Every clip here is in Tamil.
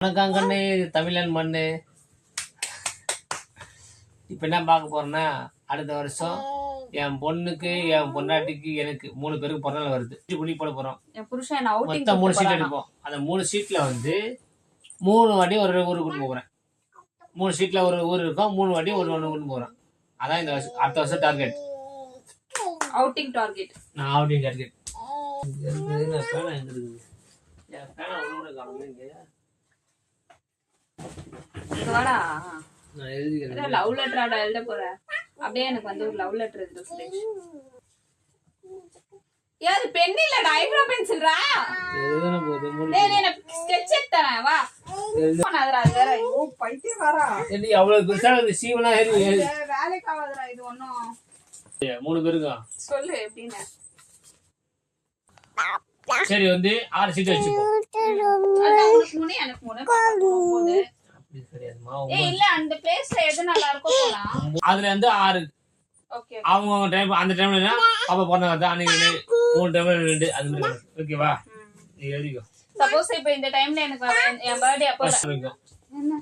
வணக்கம் கண்ணு இது தமிழன் மண்ணு. இப்போ என்ன பார்க்க போறேன்னா அடுத்த வருஷம் என் பொண்ணுக்கு என் பொண்டாட்டிக்கு எனக்கு மூணு பேருக்கு பிறந்தநாள் வருது. பண்ணி போட போறோம். என் மொத்தம் மூணு சீட் எடுப்போம். அந்த மூணு சீட்ல வந்து மூணு வாட்டி ஒரு ஊருக்கு கூட்டு போகிறேன் மூணு சீட்ல ஒரு ஊர் இருக்கும் மூணு வாட்டி ஒரு ஒன்று கூட்டு போகிறேன் அதான் இந்த வருஷம் அடுத்த வருஷம் டார்கெட் அவுட்டிங் டார்கெட் நான் அவுட்டிங் டார்கெட் நான் பேனா எங்க இருக்குது என் பேனா ஒன்று கூட காணுமே இங்கே. வாடா. லவ் லெட்டராடா எழுத போற. அப்படியே எனக்கு வந்து ஒரு லவ் லெட்டர் எழுத சுரேஷ் யாரு பென் இல்லடா ஐப்ரோ பென்சில்ரா எழுதுன போது மூணு டேய் நான் ஸ்கெட்ச் எடுத்தறேன் வா. பண்ணாதடா அது வேற. ஐயோ பைத்தியம் வரா ஏண்டி அவ்வளவு பெருசா இருக்கு சீவனா ஏறி ஏறி. வேலைக்கு ஆகாதுடா இது ஒண்ணும். மூணு பேருக்கும் சொல்லு எப்படின்னு. சரி வந்து ஆறு சீட் போலாம். அதுல இருந்து ஆறு. ஓகே அவங்க டைம் அந்த டைம்ல பாப்பா பிறந்தவங்க தான். அன்னைக்கு மூணு டைம்ல ரெண்டு அது மாதிரி. ஓகேவா நீ எழுதிக்கோ சப்போஸ் இப்போ இந்த டைம்ல எனக்கு என் பர்த்டே அப்போ ஃபர்ஸ்ட் வரைக்கும் என்ன?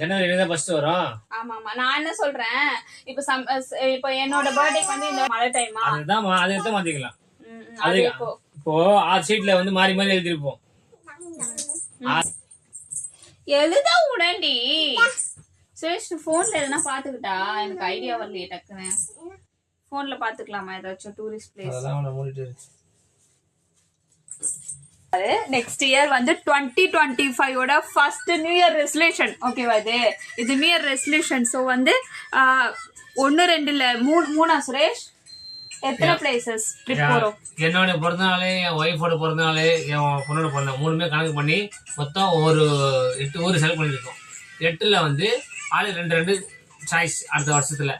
ஜனவரி தான் ஃபர்ஸ்ட் வரும். ஆமா ஆமா நான் என்ன சொல்றேன்? இப்போ சம் இப்போ என்னோட பர்த்டேக்கு வந்து இந்த மழை டைமா அதுதான் அதை எடுத்து மாத்திக்கலாம். அது இப்போ ஆறு சீட்ல வந்து மாறி மாறி எழுதிருப்போம். எழுத உடண்டி. சுரேஷ் போன்ல எதுனா பாத்துக்கிட்டா? எனக்கு ஐடியா வரலையே டக்குன்னு. போன்ல பாத்துக்கலாமா? ஏதாச்சும் டூரிஸ்ட் பிளேஸ். நெக்ஸ்ட் இயர் வந்து டுவெண்ட்டி டுவெண்ட்டி ஃபைவோட ஃபர்ஸ்ட் நியூ இயர் ரெசல்யூஷன் ஓகேவா இது? இது நியூ இயர் ரெசல்யூஷன் ஸோ வந்து ஒன்று ரெண்டு இல்லை மூணு மூணா சுரேஷ்? எத்தனை பிளேசஸ் என்னோட பிறந்தநாள் என் ஒய்ஃபோட பிறந்தநாள் என் பொண்ணோட பிறந்த மூணுமே கணக்கு பண்ணி மொத்தம் ஒரு எட்டு ஊர் செலக்ட் பண்ணியிருக்கோம். எட்டுல வந்து ஆளு ரெண்டு ரெண்டு சாய்ஸ் அடுத்த வருஷத்துல.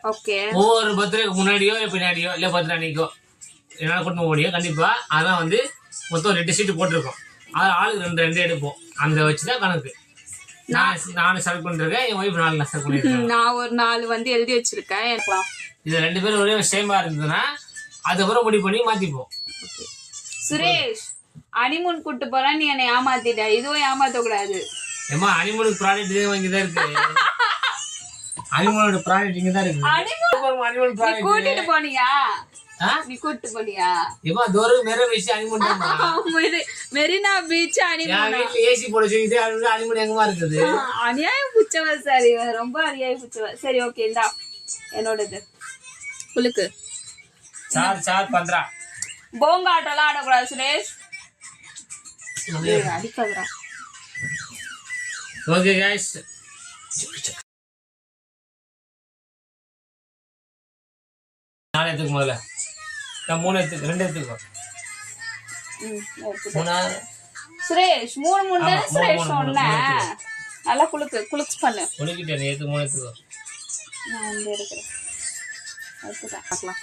ஒவ்வொரு பர்த்டேக்கு முன்னாடியோ பின்னாடியோ இல்லை பர்த்டே அன்னைக்கோ என்னால் கூட்டு போக முடியும் கண்டிப்பா. அதான் வந்து மொத்தம் ரெண்டு சீட்டு போட்டிருக்கோம். அது ஆளுக்கு ரெண்டு ரெண்டு எடுப்போம். அந்த வச்சு தான் கணக்கு. நான் நானும் செலக்ட் பண்ணிருக்கேன் என் ஒய்ஃப் நாலு செலக்ட் பண்ணிருக்கேன். நான் ஒரு நாலு வந்து எழுதி வச்சிருக்கேன் இது ரெண்டு பேரும் ஒரே சேமா இருந்ததுன்னா அதுக்கப்புறம் முடிவு பண்ணி மாத்திப்போம். சுரேஷ் அனிமூன் கூட்டு போறேன் நீ என்னை ஏமாத்திட்ட. இதுவும் ஏமாத்த கூடாது ஏமா அனிமலுக்கு ப்ராடக்ட் இதே வாங்கி தான் இருக்கு. அனிமலோட ப்ராடக்ட் இங்க தான் இருக்கு. அனிமல் நீ ப்ராடக்ட் கூட்டிட்டு போனியா? நீ கூட்டிட்டு போனியா? ஏமா தோறு மேல வச்சு அனிமல் தான்மா மெரி- மெரினா பீச் அனிமூன் ஏசி போட அது அனிமல் எங்கமா இருக்குது? அநியாயம் புச்சவ சார் ரொம்ப அநியாயம் புச்சவ. சரி ஓகே இந்தா. என்னோடது. குலுக்கு. சார் சார் பண்றா. போங்க ஆட்டோலாம் ஆடக்கூடாது சுரேஷ். ஏய், அடிக்காதடா. ஓகே கைஸ் நாலு எடுத்துக்கு முதல்ல. நான் மூணு எடுத்துக்கு ரெண்டு எடுத்துக்கோ. மூணா. சுரேஷ் மூணு மூணு தானே சுரேஷ் சொன்னேன். நல்லா குலுக்கு குலுக்ஸ் பண்ணு. உனக்கிட்ட நீ எடுத்து மூணு எடுத்துக்கோ. நான் வந்து எடுக்கிறேன். பார்க்கலாம்.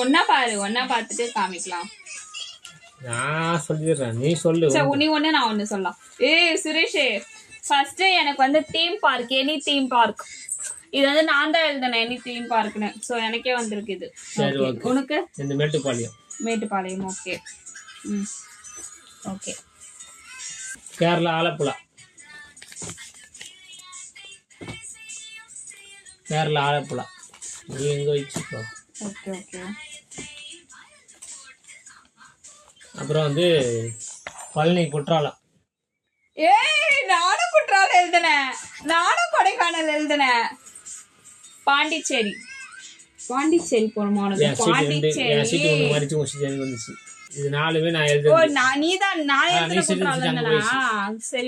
ஒண்ணா பாரு ஒண்ணா பார்த்துட்டு காமிக்கலாம். நான் சொல்லிடுறேன். நீ சொல்லு சரி நீ ஒண்ணு நான் ஒண்ணு சொல்லலாம். ஏய் சுரேஷ் ஃபர்ஸ்ட் எனக்கு வந்து theme park any theme park இது வந்து நான் தான் எழுதினேன் எனி தீம் பார்க்னு ஸோ எனக்கே வந்திருக்கு இது. உனக்கு? இந்த மேட்டுப்பாளையம். மேட்டுப்பாளையம் ஓகே ம். ஓகே கேரளா ஆலப்புழா. கேரளா ஆலப்புழா. நீ எங்க வச்சுக்கோ? Okay okay. அப்புறம் வந்து பழனி குற்றாலம். ஏய் நானும் குற்றாலம் எழுதினேன். நானும் கொடைக்கானல் எழுதினேன். பாண்டிச்சேரி. பாண்டிச்சேரி சீட்டு பாண்டிச்சேரி. மறிச்சு வந்துச்சு. இது நாலுமே நான் ஓ எழுதுறேன் நான் நீதான் நான் ஆ, நீ எழுதின சரி, குற்றாலம் தானா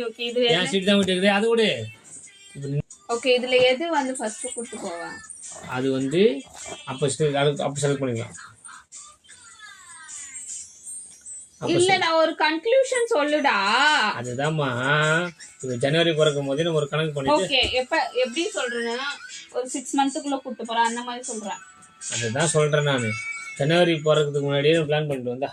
ஓகே இது என் சீட்டு தான் விட்டு அது நீ- ஓகே இதுல எது வந்து ஃபர்ஸ்ட் கூட்டு போவேன் அது வந்து அப்போ செலக்ட் அது அப்போ செலக்ட் பண்ணிக்கலாம் இல்ல நான் ஒரு கன்க்ளூஷன் சொல்லுடா. அதுதான்மா இப்போ ஜனவரி பிறக்கும் போதே நம்ம ஒரு கணக்கு பண்ணிட்டு ஓகே எப்ப எப்படி சொல்றேன்னா ஒரு சிக்ஸ் மந்த்துக்குள்ள கூட்டு போறேன் அந்த மாதிரி சொல்றேன். அதுதான் சொல்றேன் நான். ஜனவரி பிறக்கிறதுக்கு முன்னாடியே பிளான் பண்ணிட்டு வந்தா.